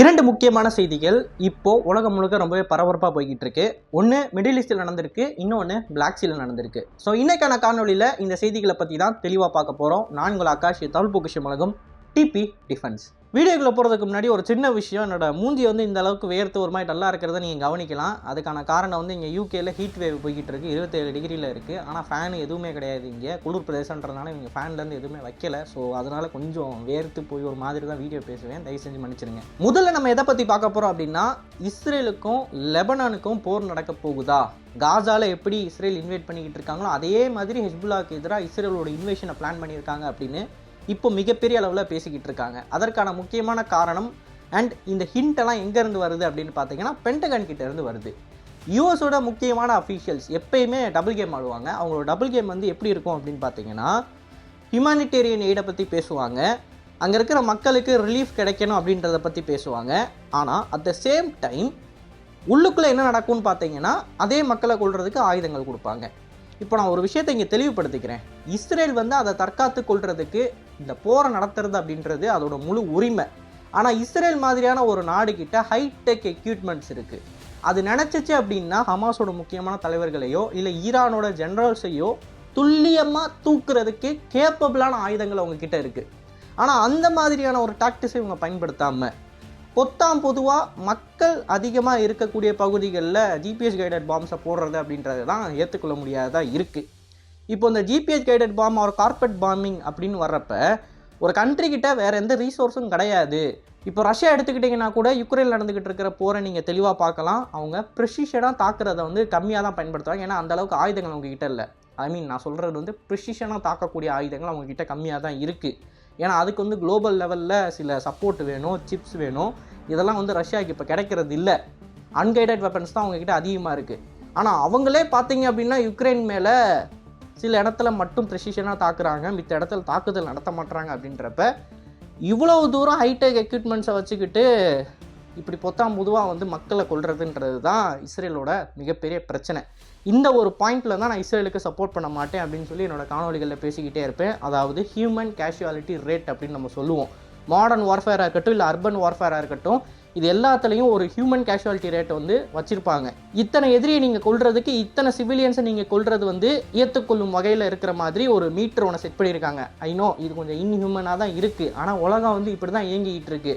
இரண்டு முக்கியமான செய்திகள் இப்போ உலகம் முழுக்க ரொம்பவே பரபரப்பாக போய்கிட்டு இருக்கு ஒன்று மிடில் ஈஸ்டில் நடந்திருக்கு இன்னொன்று பிளாக் சீல நடந்திருக்கு. ஸோ இன்னைக்கான காணொலியில் இந்த செய்திகளை பற்றி தான் தெளிவாக பார்க்க போகிறோம் நான் உங்கள் ஆகாஷ் தமிழ் பொக்கிஷம் உலகம் டிபி டிஃபென்ஸ் வீடியோக்குள்ளே போகிறதுக்கு முன்னாடி ஒரு சின்ன விஷயம் என்னோட மூஞ்சி வந்து இந்த அளவுக்கு வேர்த்து ஒரு மாதிரி டல்லாக இருக்கிறத நீங்கள் கவனிக்கலாம். அதுக்கான காரணம் வந்து இங்கே யூகேயில் ஹீட் வேவ் போய்கிட்டு இருக்குது இருபத்தேழு டிகிரியில் இருக்குது ஆனால் ஃபேன் எதுவுமே கிடையாது இங்கே. குளிர் பிரதேசன்றதுனால இவங்க ஃபேன்லேருந்து எதுவுமே வைக்கல. ஸோ அதனால் கொஞ்சம் வேர்த்து போய் ஒரு மாதிரி தான் வீடியோ பேசுவேன். தயவு செஞ்சு மன்னிச்சிருங்க. முதல்ல நம்ம எதை பற்றி பார்க்க போகிறோம் அப்படின்னா இஸ்ரேலுக்கும் லெபனானுக்கும் போர் நடக்க போகுதா? காசாவில் எப்படி இஸ்ரேல் இன்வைட் பண்ணிக்கிட்டு இருக்காங்களோ அதே மாதிரி ஹெஸ்புல்லாக்கு எதிராக இஸ்ரேலோட இன்வேஷனை பிளான் பண்ணியிருக்காங்க அப்படின்னு இப்போ மிகப்பெரிய அளவில் பேசிக்கிட்டு இருக்காங்க. அதற்கான முக்கியமான காரணம் அண்ட் இந்த ஹிண்ட் எல்லாம் எங்கேருந்து வருது அப்படின்னு பார்த்தீங்கன்னா பென்டகன் கிட்ட இருந்து வருது. யூஎஸோட முக்கியமான அஃபீஷியல்ஸ் எப்பயுமே டபுள் கேம் ஆடுவாங்க. அவங்களோட டபுள் கேம் வந்து எப்படி இருக்கும் அப்படின்னு பார்த்தீங்கன்னா ஹியூமானிட்டேரியன் எய்டை பற்றி பேசுவாங்க. அங்கே இருக்கிற மக்களுக்கு ரிலீஃப் கிடைக்கணும் அப்படின்றத பற்றி பேசுவாங்க. ஆனால் அட் த சேம் டைம் உள்ளுக்குள்ளே என்ன நடக்கும்னு பார்த்தீங்கன்னா அதே மக்களை கொள்றதுக்கு ஆயுதங்கள் கொடுப்பாங்க. இப்போ நான் ஒரு விஷயத்தை இங்கே தெளிவுபடுத்திக்கிறேன். இஸ்ரேல் வந்து அதை தற்காத்து கொள்றதுக்கு இந்த போரை நடத்துறது அப்படின்றது அதோட முழு உரிமை. ஆனால் இஸ்ரேல் மாதிரியான ஒரு நாடு கிட்ட ஹைடெக் எக்யூப்மெண்ட்ஸ் இருக்குது அது நினச்சிச்சு அப்படின்னா ஹமாஸோட முக்கியமான தலைவர்களையோ இல்லை ஈரானோட ஜெனரல்ஸையோ துல்லியமாக தூக்குறதுக்கு கேப்பபிளான ஆயுதங்கள் அவங்கக்கிட்ட இருக்குது ஆனால் அந்த மாதிரியான ஒரு டாக்டிஸை இவங்க பயன்படுத்தாமல் பொத்தாம் பொதுவாக மக்கள் அதிகமாக இருக்கக்கூடிய பகுதிகளில் ஜிபிஎஸ் கைடட் பாம்ஸை போடுறது அப்படின்றது தான் ஏற்றுக்கொள்ள முடியாததாக இருக்குது இப்போ இந்த ஜிபிஎஸ் கைடட் பாம் ஒரு கார்பெட் பாம்பிங் அப்படின்னு வர்றப்ப ஒரு கண்ட்ரிக்கிட்ட வேறு எந்த ரீசோர்ஸும் கிடையாது. இப்போ ரஷ்யா எடுத்துக்கிட்டிங்கன்னா கூட யுக்ரைன் நடந்துக்கிட்டு இருக்கிற போரை நீங்கள் தெளிவாக பார்க்கலாம். அவங்க ப்ரிசிஷனாக தாக்குறத வந்து கம்மியாக தான் பயன்படுத்துவாங்க. ஏன்னா அந்தளவுக்கு ஆயுதங்கள் அவங்கக்கிட்ட இல்லை. ஐ மீன் நான் சொல்கிறது வந்து ப்ரிசிஷனாக தாக்கக்கூடிய ஆயுதங்கள் அவங்கக்கிட்ட கம்மியாக தான் இருக்குது ஏன்னா அதுக்கு வந்து குளோபல் லெவலில் சில சப்போர்ட் வேணும் சிப்ஸ் வேணும். இதெல்லாம் வந்து ரஷ்யாவுக்கு இப்போ கிடைக்கிறது இல்லை. அன்கைடட் வெப்பன்ஸ் தான் அவங்கக்கிட்ட அதிகமாக இருக்குது ஆனால் அவங்களே பார்த்தீங்க அப்படின்னா யுக்ரைன் மேலே சில இடத்துல மட்டும் ப்ரெசிஷனாக தாக்குறாங்க மித்த இடத்துல தாக்குதல் நடத்த மாட்டுறாங்க அப்படின்றப்ப இவ்வளவு தூரம் ஹைடெக் எக்யூப்மெண்ட்ஸை வச்சுக்கிட்டு இப்படி பொத்தாம் பொதுவாக வந்து மக்களை கொள்றதுன்றது தான் இஸ்ரேலோட மிகப்பெரிய பிரச்சனை. இந்த ஒரு பாயிண்டில் தான் நான் இஸ்ரேலுக்கு சப்போர்ட் பண்ண மாட்டேன் அப்படின்னு சொல்லி என்னோட காணொலிகளில் பேசிக்கிட்டே இருப்பேன். அதாவது ஹியூமன் கேஷுவாலிட்டி ரேட் அப்படின்னு நம்ம சொல்லுவோம். மாடர்ன் வார்ஃபேராக இருக்கட்டும் இல்லை அர்பன் வார்ஃபேராக இருக்கட்டும் இது எல்லாத்துலேயும் ஒரு ஹியூமன் கேஷுவாலிட்டி ரேட் வந்து வச்சுருப்பாங்க. இத்தனை எதிரியை நீங்கள் கொள்றதுக்கு இத்தனை சிவிலியன்ஸை நீங்கள் கொள்றது வந்து ஏற்றுக்கொள்ளும் வகையில் இருக்கிற மாதிரி ஒரு மீட்டர் ஒன்று செட் பண்ணியிருக்காங்க. ஐநோ இது கொஞ்சம் இன்ஹியூமனாக தான் இருக்குது ஆனால் உலகம் வந்து இப்படி தான் இயங்கிக்கிட்டு இருக்கு.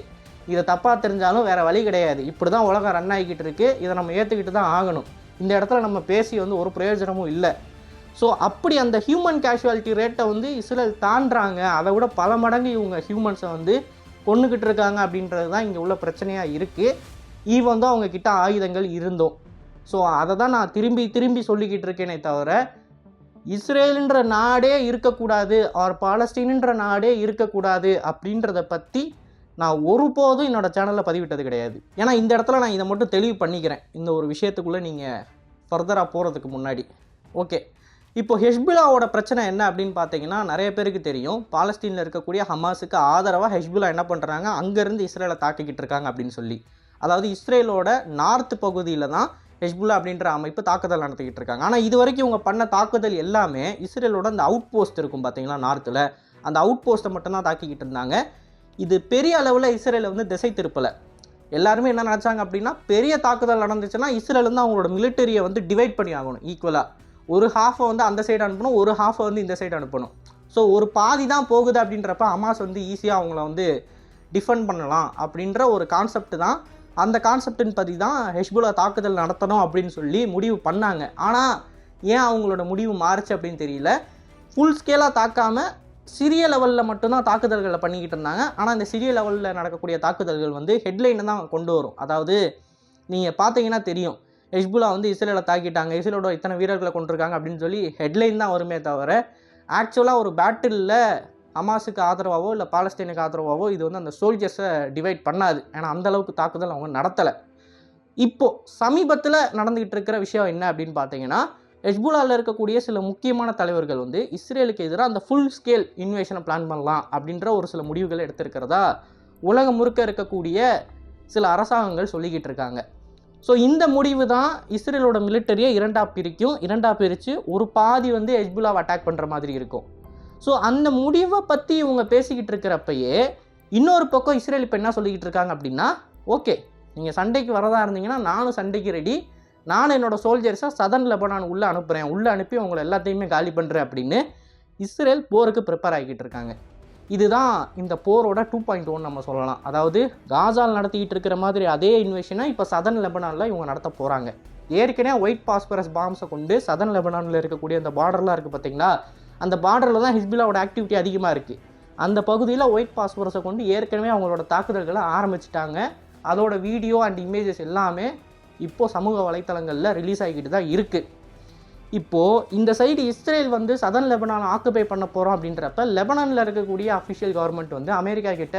இதை தப்பாக தெரிஞ்சாலும் வேறு வழி கிடையாது. இப்படி தான் உலகம் ரன் ஆகிக்கிட்டு இருக்கு. இதை நம்ம ஏற்றுக்கிட்டு தான் ஆகணும். இந்த இடத்துல நம்ம பேசி வந்து ஒரு பிரயோஜனமும் இல்லை. ஸோ அப்படி அந்த ஹியூமன் கேஷுவாலிட்டி ரேட்டை வந்து இஸ்ரேல் தாண்டுறாங்க. அதை விட பல மடங்கு இவங்க ஹியூமன்ஸை வந்து கொண்டுக்கிட்டு இருக்காங்க அப்படின்றது தான் இங்கே உள்ள பிரச்சனையாக இருக்குது ஈவன் தான் அவங்கக்கிட்ட ஆயுதங்கள் இருந்தோம். ஸோ அதை தான் நான் திரும்பி திரும்பி சொல்லிக்கிட்டு இருக்கேனே தவிர இஸ்ரேலுன்ற நாடே இருக்கக்கூடாது ஆர் பாலஸ்தீனுன்ற நாடே இருக்கக்கூடாது அப்படின்றத பற்றி நான் ஒருபோதும் என்னோடய சேனலில் பதிவிட்டது கிடையாது. ஏன்னா இந்த இடத்துல நான் இதை மட்டும் தெளிவு பண்ணிக்கிறேன். இந்த ஒரு விஷயத்துக்குள்ளே நீங்கள் ஃபர்தராக போகிறதுக்கு முன்னாடி. ஓகே இப்போ ஹெஷ்புல்லாவோட பிரச்சனை என்ன அப்படின்னு பார்த்தீங்கன்னா நிறைய பேருக்கு தெரியும். பாலஸ்தீனில் இருக்கக்கூடிய ஹமாஸுக்கு ஆதரவாக ஹெஷ்புல்லா என்ன பண்ணுறாங்க அங்கேருந்து இஸ்ரேலை தாக்கிக்கிட்டு இருக்காங்க அப்படின்னு சொல்லி. அதாவது இஸ்ரேலோட நார்த் பகுதியில் தான் ஹெஸ்புல்லா அப்படின்ற அமைப்பு தாக்குதல் நடத்திக்கிட்டு இருக்காங்க. ஆனால் இது வரைக்கும் இவங்க பண்ண தாக்குதல் எல்லாமே இஸ்ரேலோட அந்த அவுட் போஸ்ட் இருக்கும் பார்த்தீங்களா நார்த்தில் அந்த அவுட் போஸ்ட்டை மட்டும்தான் தாக்கிக்கிட்டு இருந்தாங்க. இது பெரிய அளவில் இஸ்ரேலை வந்து திசை திருப்பலை. எல்லாருமே என்ன நினச்சாங்க அப்படின்னா பெரிய தாக்குதல் நடந்துச்சுன்னா இஸ்ரேல் வந்து அவங்களோட மிலிட்டரியை வந்து டிவைட் பண்ணி ஆகணும் ஈக்குவலாக ஒரு ஹாஃபை வந்து அந்த சைடு அனுப்பணும் ஒரு ஹாஃபை வந்து இந்த சைடு அனுப்பணும். ஸோ ஒரு பாதி தான் போகுது அப்படின்றப்ப அமாஸ் வந்து ஈஸியாக அவங்கள வந்து டிஃபெண்ட் பண்ணலாம் அப்படின்ற ஒரு கான்செப்ட் தான். அந்த கான்செப்டின் பற்றி தான் ஹெஷ்புலா தாக்குதல் நடத்தணும் அப்படின்னு சொல்லி முடிவு பண்ணாங்க. ஆனால் ஏன் அவங்களோட முடிவு மாறுச்சு அப்படின்னு தெரியல. ஃபுல் ஸ்கேலாக தாக்காமல் சிறிய லெவலில் மட்டும்தான் தாக்குதல்களை பண்ணிக்கிட்டு இருந்தாங்க. ஆனால் இந்த சிறிய லெவலில் நடக்கக்கூடிய தாக்குதல்கள் வந்து ஹெட்லைனை தான் கொண்டு வரும். அதாவது நீங்கள் பார்த்தீங்கன்னா தெரியும். ஹெஸ்புல்லா வந்து இஸ்ரேலை தாக்கிட்டாங்க. இஸ்ரேலோட இத்தனை வீரர்களை கொண்டிருக்காங்க அப்படின்னு சொல்லி ஹெட்லைன் தான் வருமே தவிர ஆக்சுவலாக ஒரு பேட்டிலில் ஹமாஸுக்கு ஆதரவாகவோ இல்லை பாலஸ்தீனுக்கு ஆதரவாகவோ இது வந்து அந்த சோல்ஜர்ஸை டிவைட் பண்ணாது. ஏன்னா அந்த அளவுக்கு தாக்குதல் அவங்க நடத்தலை. இப்போது சமீபத்தில் நடந்துக்கிட்டு இருக்கிற விஷயம் என்ன அப்படின்னு பார்த்தீங்கன்னா ஹெஜ்புல்லாவில் இருக்கக்கூடிய சில முக்கியமான தலைவர்கள் வந்து இஸ்ரேலுக்கு எதிராக அந்த ஃபுல் ஸ்கேல் இன்வேஷனை பிளான் பண்ணலாம் அப்படின்ற ஒரு சில முடிவுகளை எடுத்திருக்கிறதா உலகம் முழுக்க இருக்கக்கூடிய சில அரசாங்கங்கள் சொல்லிக்கிட்டு இருக்காங்க. ஸோ இந்த முடிவு தான் இஸ்ரேலோட மிலிட்டரியை இரண்டாக பிரிக்கும். இரண்டாக பிரித்து ஒரு பாதி வந்து ஹெஜ்புல்லாவை அட்டாக் பண்ணுற மாதிரி இருக்கும். ஸோ அந்த முடிவை பற்றி இவங்க பேசிக்கிட்டு இருக்கிறப்பயே இன்னொரு பக்கம் இஸ்ரேல் இப்போ என்ன சொல்லிக்கிட்டு இருக்காங்க அப்படின்னா ஓகே நீங்கள் சண்டைக்கு வரதா இருந்தீங்கன்னா நானும் சண்டைக்கு ரெடி நானும் என்னோட சதனில் சதன் லெபனான் உள்ளே அனுப்புகிறேன் உள்ளே அனுப்பி உங்களை எல்லாத்தையுமே காலி பண்ணுறேன் அப்படின்னு இஸ்ரேல் போருக்கு ப்ரிப்பேர் ஆகிக்கிட்டு இருக்காங்க. இதுதான் இந்த போரோட டூ பாயிண்ட் ஒன் நம்ம சொல்லலாம். அதாவது காசால் நடத்திக்கிட்டு இருக்கிற மாதிரி அதே இன்வெஷனை இப்போ சதன் லெபனானில் இவங்க நடத்த போகிறாங்க ஏற்கனவே ஒயிட் பாஸ்பரஸ் பாம்ஸை கொண்டு சதன் லெபனானில் இருக்கக்கூடிய அந்த பார்டர்லாம் இருக்குது பார்த்தீங்களா அந்த பார்டரில் தான் ஹிஸ்பிலாவோட ஆக்டிவிட்டி அதிகமாக இருக்குது அந்த பகுதியில் ஒயிட் பாஸ்பரஸை கொண்டு ஏற்கனவே அவங்களோட தாக்குதல்களை ஆரம்பிச்சிட்டாங்க. அதோட வீடியோ அண்ட் இமேஜஸ் எல்லாமே இப்போது சமூக வலைத்தளங்களில் ரிலீஸ் ஆகிக்கிட்டு தான் இருக்குது இப்போது இந்த சைடு இஸ்ரேல் வந்து சதன் லெபனான் ஆக்குபை பண்ண போகிறோம் அப்படின்றப்ப லெபனானில் இருக்கக்கூடிய அஃபிஷியல் கவர்மெண்ட் வந்து அமெரிக்கா கிட்ட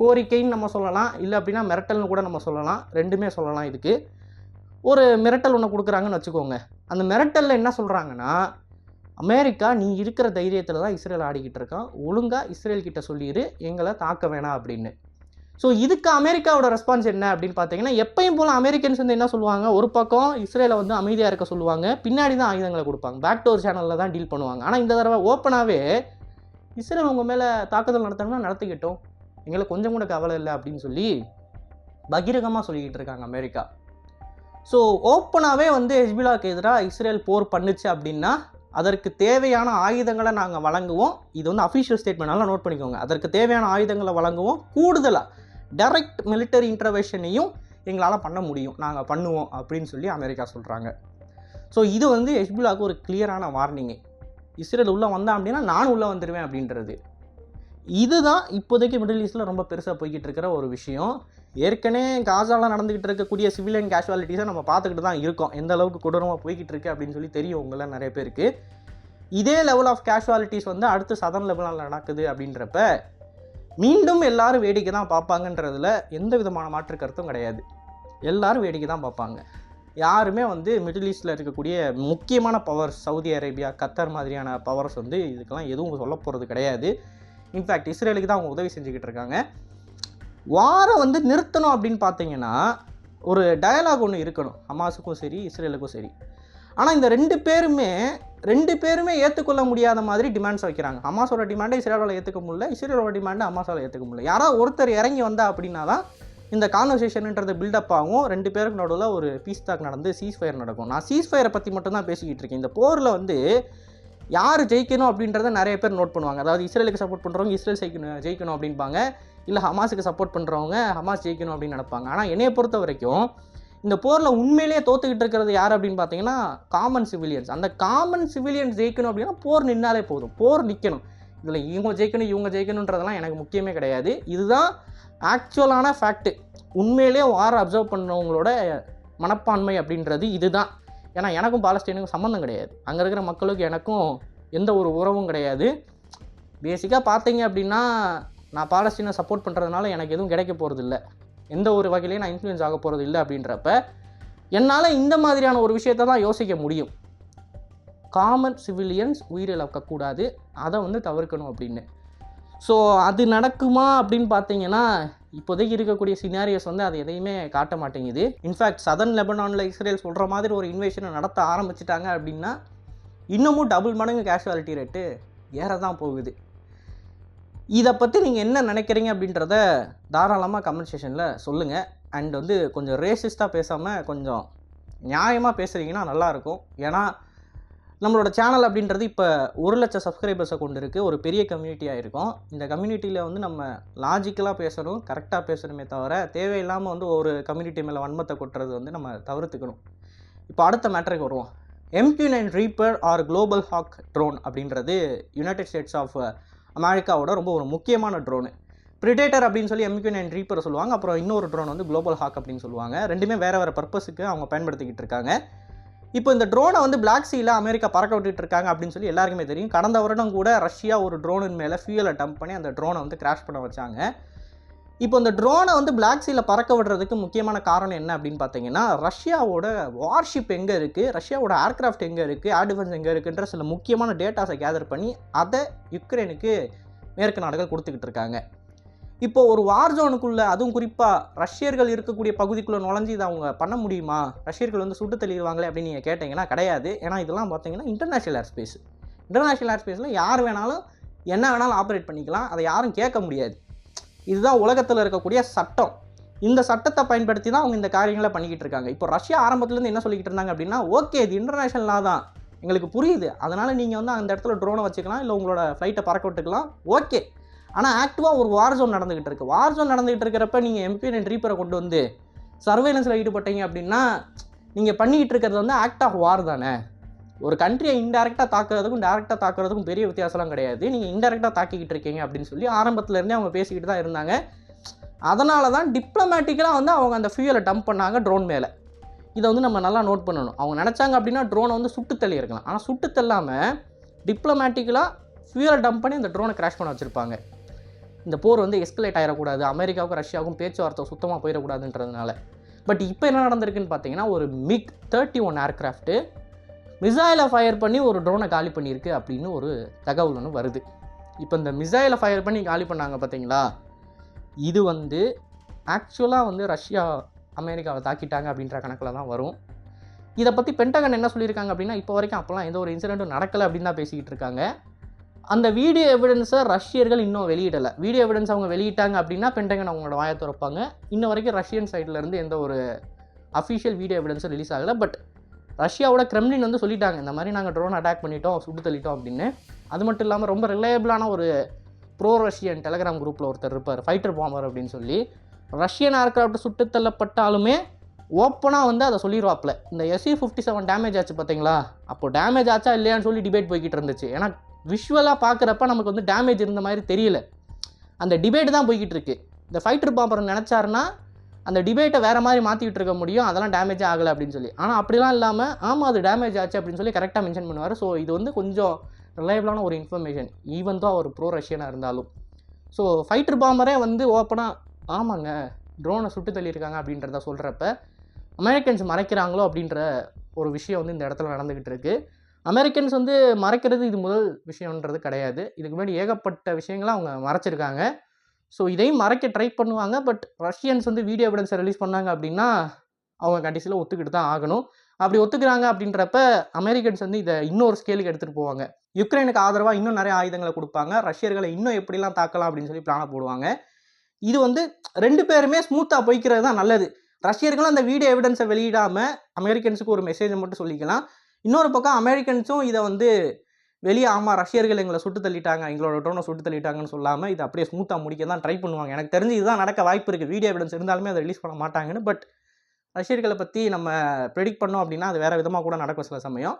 கோரிக்கைன்னு நம்ம சொல்லலாம். இல்லை அப்படின்னா மிரட்டல்னு கூட நம்ம சொல்லலாம். ரெண்டுமே சொல்லலாம் இதுக்கு. ஒரு மிரட்டல் ஒன்று கொடுக்குறாங்கன்னு வச்சுக்கோங்க. அந்த மிரட்டலில் என்ன சொல்கிறாங்கன்னா அமெரிக்கா நீ இருக்கிற தைரியத்தில் தான் இஸ்ரேல் ஆடிக்கிட்டு இருக்கான். ஒழுங்காக இஸ்ரேல் கிட்ட சொல்லிடு எங்களை தாக்க வேணாம் அப்படின்னு. ஸோ இதுக்கு அமெரிக்காவோட ரெஸ்பான்ஸ் என்ன அப்படின்னு பார்த்தீங்கன்னா எப்பயும் போல் அமெரிக்கன்ஸ் வந்து என்ன சொல்லுவாங்க? ஒரு பக்கம் இஸ்ரேலை வந்து அமைதியாக இருக்க சொல்லுவாங்க. பின்னாடி தான் ஆயுதங்களை கொடுப்பாங்க. பேக் டோர் சேனலில் தான் டீல் பண்ணுவாங்க. ஆனால் இந்த தடவை ஓப்பனாகவே இஸ்ரேல் உங்கள் மேலே தாக்குதல் நடத்தணும்னா நடத்திக்கிட்டோம். எங்களுக்கு கொஞ்சம் கூட கவலை இல்லை அப்படின்னு சொல்லி பகிரகமாக சொல்லிக்கிட்டு இருக்காங்க அமெரிக்கா. ஸோ ஓப்பனாகவே வந்து ஹெஸ்பிலாக்கு எதிராக இஸ்ரேல் போர் பண்ணுச்சு அப்படின்னா அதற்கு தேவையான ஆயுதங்களை நாங்கள் வழங்குவோம். இது வந்து அஃபிஷியல் ஸ்டேட்மெண்ட்னால நோட் பண்ணிக்கோங்க. அதற்கு தேவையான ஆயுதங்களை வழங்குவோம். கூடுதலாக டைரக்ட் மிலிட்டரி இன்டர்வென்ஷனையும் எங்களால் பண்ண முடியும். நாங்கள் பண்ணுவோம் அப்படின்னு சொல்லி அமெரிக்கா சொல்கிறாங்க ஸோ இது வந்து ஹெஸ்புல்லாவுக்கு ஒரு கிளியரான வார்னிங்கு இஸ்ரேல் உள்ளே வந்தான் அப்படின்னா நான் உள்ளே வந்துடுவேன் அப்படின்றது. இதுதான் இப்போதைக்கு மிடில் ஈஸ்டில் ரொம்ப பெருசாக போய்கிட்டு இருக்கிற ஒரு விஷயம். ஏற்கனவே காசாலாம் நடந்துக்கிட்டு இருக்கக்கூடிய சிவிலியன் கேஷுவாலிட்டிஸை நம்ம பார்த்துக்கிட்டு தான் இருக்கோம். எந்த அளவுக்கு கொடூரமாக போய்கிட்டு இருக்கு அப்படின்னு சொல்லி தெரியும் உங்களை நிறைய பேருக்கு. இதே லெவல் ஆஃப் கேஷுவாலிட்டிஸ் வந்து அடுத்து சதன் லெவலில் நடக்குது அப்படின்றப்ப மீண்டும் எல்லாரும் வேடிக்கை தான் பார்ப்பாங்கன்றதுல எந்த விதமான மாற்று கருத்தும் கிடையாது. எல்லாரும் வேடிக்கை தான் பார்ப்பாங்க. யாருமே வந்து மிடில் ஈஸ்டில் இருக்கக்கூடிய முக்கியமான பவர்ஸ் சவுதி அரேபியா கத்தர் மாதிரியான பவர்ஸ் வந்து இதுக்கெல்லாம் எதுவும் சொல்ல போகிறது கிடையாது. இன்ஃபேக்ட் இஸ்ரேலுக்கு தான் அவங்க உதவி செஞ்சுக்கிட்டு இருக்காங்க. வாரை வந்து நிறுத்தணும் அப்படின்னு பார்த்தீங்கன்னா ஒரு டயலாக் ஒன்று இருக்கணும். ஹமாஸுக்கும் சரி இஸ்ரேலுக்கும் சரி. ஆனால் இந்த ரெண்டு பேருமே ரெண்டு பேருமே ஏற்றுக்கொள்ள முடியாத மாதிரி டிமாண்ட்ஸ் வைக்கிறாங்க. ஹமாஸோட டிமாண்டை இஸ்ரேலோட ஏற்றுக்க முடியல இஸ்ரேலோட டிமாண்டை ஹமாஸால் ஏற்றுக்க முடியல. யாராவது ஒருத்தர் இறங்கி வந்தா அப்படின்னா தான் இந்த கான்வர்சேஷன்ன்றது பில்டப் ஆகும். ரெண்டு பேருக்கு நடுவில் ஒரு பீஸ் தாக் நடந்து சீஸ் ஃபயர் நடக்கும். நான் சீஸ் ஃபயரை பற்றி மட்டும்தான் பேசிக்கிட்டு இருக்கேன். இந்த போரில் வந்து யார் ஜெயிக்கணும் அப்படின்றத நிறைய பேர் நோட் பண்ணுவாங்க. அதாவது இஸ்ரேலுக்கு சப்போர்ட் பண்ணுறவங்க இஸ்ரேல் ஜெயிக்கணும் ஜெயிக்கணும் அப்படின்பாங்க இல்லை ஹமாஸுக்கு சப்போர்ட் பண்ணுறவங்க ஹமாஸ் ஜெயிக்கணும் அப்படின்னு நினைப்பாங்க. ஆனால் என்னைய பொறுத்த வரைக்கும் இந்த போரில் உண்மையிலேயே தோத்துக்கிட்டு இருக்கிறது யார் அப்படின்னு பார்த்தீங்கன்னா காமன் சிவிலியன்ஸ் அந்த காமன் சிவிலியன்ஸ் ஜெயிக்கணும் அப்படின்னா போர் நின்னாலே போதும். போர் நிற்கணும் இதில் இவங்க ஜெயிக்கணும் இவங்க ஜெயிக்கணுன்றதெல்லாம் எனக்கு முக்கியமே கிடையாது. இதுதான் ஆக்சுவலான ஃபேக்ட்டு உண்மையிலேயே வார அப்சர்வ் பண்ணவங்களோட மனப்பான்மை அப்படின்றது இதுதான். ஏன்னா எனக்கும் பாலஸ்தீனுக்கும் சம்மந்தம் கிடையாது. அங்கே இருக்கிற மக்களுக்கு எனக்கும் எந்த ஒரு உறவும் கிடையாது. பேசிக்காக பார்த்தீங்க அப்படின்னா நான் பாலஸ்தீனை சப்போர்ட் பண்ணுறதுனால எனக்கு எதுவும் கிடைக்க போகிறது இல்லை எந்த ஒரு வகையிலையும் நான் இன்ஃப்ளூயன்ஸ் ஆக போகிறது இல்லை அப்படின்றப்ப என்னால் இந்த மாதிரியான ஒரு விஷயத்தை தான் யோசிக்க முடியும். காமன் சிவிலியன்ஸ் உயிரிழக்கக்கூடாது. அதை வந்து தவிர்க்கணும் அப்படின்னு. ஸோ அது நடக்குமா அப்படின்னு பார்த்தீங்கன்னா இப்போதைக்கு இருக்கக்கூடிய சினாரியஸ் வந்து அது எதையுமே காட்ட மாட்டேங்குது. இன்ஃபேக்ட் சதன் லெபனானில் இஸ்ரேல் சொல்கிற மாதிரி ஒரு இன்வேஷனை நடத்த ஆரம்பிச்சிட்டாங்க அப்படின்னா இன்னமும் டபுள் மடங்கு கேஷுவாலிட்டி ரேட்டு ஏற தான் போகுது. இதை பற்றி நீங்கள் என்ன நினைக்கிறீங்க அப்படின்றத தாராளமாக கமெண்ட் செஷனில் சொல்லுங்கள் அண்ட் வந்து கொஞ்சம் ரேசிஸ்ட்டாக பேசாமல் கொஞ்சம் நியாயமாக பேசுகிறீங்கன்னா நல்லாயிருக்கும் ஏன்னா நம்மளோட சேனல் அப்படின்றது இப்போ ஒரு லட்சம் சப்ஸ்கிரைபர்ஸை கொண்டு இருக்குது ஒரு பெரிய கம்யூனிட்டியாக இருக்கும். இந்த கம்யூனிட்டியில் வந்து நம்ம லாஜிக்கலாக பேசணும் கரெக்டாக பேசணுமே தவிர தேவையில்லாமல் வந்து ஒரு கம்யூனிட்டி மேலே வன்மத்தை கொட்டுறது வந்து நம்ம தவிர்த்துக்கணும். இப்போ அடுத்த மேட்டருக்கு வருவோம். MQ nine reaper or global hawk drone அப்படின்றது யுனைடெட் ஸ்டேட்ஸ் ஆஃப் அமெரிக்காவோட ரொம்ப ஒரு முக்கியமான ட்ரோனு ப்ரிடேட்டர் அப்படின்னு சொல்லி எம்கியூ நைன் ரீப்பர் சொல்லுவாங்க. அப்புறம் இன்னொரு ட்ரோன் வந்து குளோபல் ஹாக் அப்படின்னு சொல்லுவாங்க. ரெண்டுமே வேறு வேறு பர்பஸுக்கு அவங்க பயன்படுத்திக்கிட்டு இருக்காங்க. இப்போ இந்த ட்ரோனை வந்து பிளாக் சீல அமெரிக்கா பறக்க விட்டுட்டு இருக்காங்க அப்படின்னு சொல்லி எல்லாருக்குமே தெரியும். கடந்த வருடம் கூட ரஷ்யா ஒரு ட்ரோனின் மேலே ஃபியூலை டம்ப் பண்ணி அந்த ட்ரோனை வந்து கிராஷ் பண்ண வச்சாங்க. இப்போ இந்த ட்ரோனை வந்து பிளாக் சீல பறக்க விடுறதுக்கு முக்கியமான காரணம் என்ன அப்படின்னு பார்த்தீங்கன்னா ரஷ்யாவோட வார்ஷிப் எங்கே இருக்குது ரஷ்யாவோட ஏர்கிராஃப்ட் எங்கே இருக்குது ஏர் டிஃபென்ஸ் எங்கே இருக்குன்ற சில முக்கியமான டேட்டாஸை கேதர் பண்ணி அதை யுக்ரைனுக்கு மேற்கு நாடுகள் கொடுத்துக்கிட்டு இருக்காங்க. இப்போ ஒரு வார் ஜோனுக்குள்ளே அதுவும் குறிப்பாக ரஷ்யர்கள் இருக்கக்கூடிய பகுதிக்குள்ளே நுழைஞ்சு இதை அவங்க பண்ண முடியுமா? ரஷ்யர்கள் வந்து சுட்டு தெளிவாங்களே அப்படின்னு நீங்கள் கேட்டிங்கன்னா கிடையாது. ஏன்னா இதெல்லாம் பார்த்தீங்கன்னா international air space international air ஸ்பேஸில் யார் வேணாலும் என்ன வேணாலும் ஆப்ரேட் பண்ணிக்கலாம். அதை யாரும் கேட்க முடியாது. இதுதான் உலகத்தில் இருக்கக்கூடிய சட்டம். இந்த சட்டத்தை பயன்படுத்தி தான் அவங்க இந்த காரியங்களை பண்ணிக்கிட்டு இருக்காங்க. இப்போ ரஷ்யா ஆரம்பத்துலேருந்து என்ன சொல்லிக்கிட்டு இருந்தாங்க அப்படின்னா ஓகே இது இன்டர்நேஷனல் லா தான். எங்களுக்கு புரியுது. அதனால் நீங்கள் வந்து அந்த இடத்துல ட்ரோனை வச்சுக்கலாம் இல்லை உங்களோட ஃப்ளைட்டை பறக்க விட்டுக்கலாம். ஓகே. ஆனால் ஆக்டிவாக ஒரு வார் ஜோன் நடந்துகிட்டு இருக்கு. வார் ஜோன் நடந்துகிட்டு இருக்கிறப்ப நீங்கள் எம்பிஎன் ரீப்பரை கொண்டு வந்து சர்வேலன்ஸில் ஈடுபட்டீங்க அப்படின்னா நீங்கள் பண்ணிக்கிட்டு இருக்கிறது வந்து ஆக்ட் ஆஃப் வார் தானே. ஒரு கண்ட்ரியை இன்டெரக்டாக தாக்குறதுக்கும் டேரெக்டாக தாக்குறதுக்கும் பெரிய வித்தியாசம்லாம் கிடையாது. நீங்கள் இன்டெரக்டாக தாக்கிக்கிட்டு இருக்கீங்க அப்படின்னு சொல்லி ஆரம்பத்துலேருந்தே அவங்க பேசிக்கிட்டு தான் இருந்தாங்க. அதனால தான் டிப்ளமேட்டிக்கலாக வந்து அவங்க அந்த ஃபியூலை டம்ப் பண்ணாங்க ட்ரோன் மேலே. இதை வந்து நம்ம நல்லா நோட் பண்ணணும். அவங்க நினச்சாங்க அப்படின்னா ட்ரோனை வந்து சுட்டு தள்ளி இருக்கலாம். ஆனால் சுட்டு தள்ளாமல் டிப்ளமேட்டிக்கலாக ஃபியூலை டம்ப் பண்ணி அந்த ட்ரோனை கிராஷ் பண்ண வச்சுருப்பாங்க. இந்த போர் வந்து எஸ்கலேட் ஆகிடக்கூடாது அமெரிக்காவுக்கும் ரஷ்யாவுக்கும் பேச்சுவார்த்தை சுத்தமாக போயிடக்கூடாதுன்றதுனால. பட் இப்போ என்ன நடந்திருக்குன்னு பார்த்தீங்கன்னா ஒரு மிக் தேர்ட்டி ஒன் ஏர்க்ராஃப்ட்டு மிசைலை ஃபயர் பண்ணி ஒரு ட்ரோனை காலி பண்ணியிருக்கு அப்படின்னு ஒரு தகவல் ஒன்று வருது. இப்போ இந்த மிசைலை ஃபயர் பண்ணி காலி பண்ணாங்க பார்த்தீங்களா இது வந்து ஆக்சுவலாக வந்து ரஷ்யா அமெரிக்காவை தாக்கிட்டாங்க அப்படின்ற கணக்கில் தான் வரும். இதை பற்றி பென்டகன் என்ன சொல்லியிருக்காங்க அப்படின்னா இப்போ வரைக்கும் அப்போல்லாம் எந்த ஒரு இன்சிடென்ட்டும் நடக்கலை அப்படின்னு தான் பேசிக்கிட்டு இருக்காங்க. அந்த வீடியோ எவிடன்ஸை ரஷ்யர்கள் இன்னும் வெளியிடலை. வீடியோ எவிடன்ஸ் அவங்க வெளியிட்டாங்க அப்படின்னா பென்டகன் அவங்களோட வாயை திறப்பாங்க. இன்ன வரைக்கும் ரஷ்யன் சைட்லேருந்து எந்த ஒரு அஃபிஷியல் வீடியோ எவிடன்ஸும் ரிலீஸ் ஆகலை. பட் ரஷ்யாவோட கிரெம்லின் வந்து சொல்லிட்டாங்க இந்த மாதிரி நாங்கள் ட்ரோன் அட்டாக் பண்ணிட்டோம் சுட்டு தள்ளிட்டோம் அப்படின்னு. அது மட்டும் இல்லாமல் ரொம்ப ரிலையபிளான ஒரு ப்ரோ ரஷ்யன் டெலகிராம் குரூப்பில் ஒருத்தர் இருப்பார் ஃபைட்டர் பாம்பர் அப்படின்னு சொல்லி. ரஷ்யன் ஏர்க்ராஃப்ட் சுட்டு தள்ளப்பட்டாலுமே ஓப்பனாக வந்து அதை சொல்லிடுவாப்பில் இந்த எஸ்சி ஃபிஃப்டி செவன் டேமேஜ் ஆச்சு பார்த்தீங்களா அப்போ டேமேஜ் ஆச்சா இல்லையான்னு சொல்லி டிபேட் போய்கிட்டு இருந்துச்சு. ஏன்னா விஷுவலாக பார்க்குறப்ப நமக்கு வந்து டேமேஜ் இருந்த மாதிரி தெரியல. அந்த டிபேட் தான் போய்கிட்டு இருக்கு. இந்த ஃபைட்டர் பாம்பர் நினச்சாருன்னா அந்த டிபேட்டை வேறு மாதிரி மாற்றிக்கிட்டு இருக்க முடியும். அதெல்லாம் டேமேஜே ஆகலை அப்படின்னு சொல்லி. ஆனால் அப்படிலாம் இல்லாமல் ஆமாம் அது டேமேஜ் ஆச்சு அப்படின்னு சொல்லி கரெக்டாக மென்ஷன் பண்ணுவார். ஸோ இது வந்து கொஞ்சம் ரிலையபிளான ஒரு இன்ஃபர்மேஷன் ஈவன் தான் அவர் ப்ரோ ரஷ்யனாக இருந்தாலும். ஸோ ஃபைட்டர் பாம்பரே வந்து ஓப்பனாக ஆமாங்க ட்ரோனை சுட்டு தள்ளியிருக்காங்க அப்படின்றத சொல்கிறப்ப அமெரிக்கன்ஸ் மறைக்கிறாங்களோ அப்படின்ற ஒரு விஷயம் வந்து இந்த இடத்துல நடந்துக்கிட்டு இருக்குது அமெரிக்கன்ஸ் வந்து மறைக்கிறது இது முதல் விஷயன்றது கிடையாது. இதுக்கு முன்னாடி ஏகப்பட்ட விஷயங்களை அவங்க மறைச்சிருக்காங்க. ஸோ இதையும் மறைக்க ட்ரை பண்ணுவாங்க பட் ரஷ்யன்ஸ் வந்து வீடியோ எவிடன்ஸை ரிலீஸ் பண்ணாங்க அப்படின்னா அவங்க கடைசியில் ஒத்துக்கிட்டு தான் ஆகணும். அப்படி ஒத்துக்கிறாங்க அப்படின்றப்ப அமெரிக்கன்ஸ் வந்து இதை இன்னொரு ஸ்கேலுக்கு எடுத்துகிட்டு போவாங்க. யுக்ரைனுக்கு ஆதரவாக இன்னும் நிறைய ஆயுதங்களை கொடுப்பாங்க. ரஷ்யர்களை இன்னும் எப்படிலாம் தாக்கலாம் அப்படின்னு சொல்லி பிளானை போடுவாங்க. இது வந்து ரெண்டு பேருமே ஸ்மூத்தாக போய்க்கிறது தான் நல்லது. ரஷ்யர்களும் அந்த வீடியோ எவிடன்ஸை வெளியிடாமல் அமெரிக்கன்ஸுக்கு ஒரு மெசேஜை மட்டும் சொல்லிக்கலாம். இன்னொரு பக்கம் அமெரிக்கன்ஸும் இதை வந்து வெளியே ஆமாம் ரஷ்யர்கள் எங்களை சுட்டு தள்ளிட்டாங்க எங்களோட ட்ரோனை சுட்டு தள்ளிட்டாங்கன்னு சொல்லாமல் இதை அப்படியே ஸ்மூத்தாக முடிக்க தான் ட்ரை பண்ணுவாங்க. எனக்கு தெரிஞ்சு இதுதான் நடக்க வாய்ப்பு இருக்குது வீடியோ எவிடன்ஸ் இருந்தாலுமே அதை ரிலீஸ் பண்ண மாட்டாங்கன்னு பட் ரஷ்யர்களை பற்றி நம்ம ப்ரெடிக்ட் பண்ணோம் அப்படின்னா அது வேறு விதமாக கூட நடக்கும் சில சமயம்.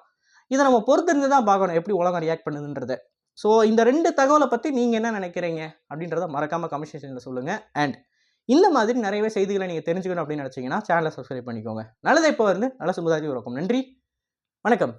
இதை நம்ம பொறுத்திருந்து தான் பார்க்கணும் எப்படி உலகம் ரியாக்ட் பண்ணுதுன்றது. ஸோ இந்த ரெண்டு தகவலை பற்றி நீங்கள் என்ன நினைக்கிறீங்க அப்படின்றத மறக்காமல் கமெண்ட் செக்ஷனில் சொல்லுங்கள் அண்ட் இந்த மாதிரி நிறையவே செய்திகளை நீங்கள் தெரிஞ்சுக்கணும் அப்படின்னு நினச்சிங்கன்னா சேனலை சப்ஸ்கிரைப் பண்ணிக்கோங்க. நல்லதை இப்போ வந்து நல்ல சுமுதாஜி இருக்கும் நன்றி. வணக்கம்.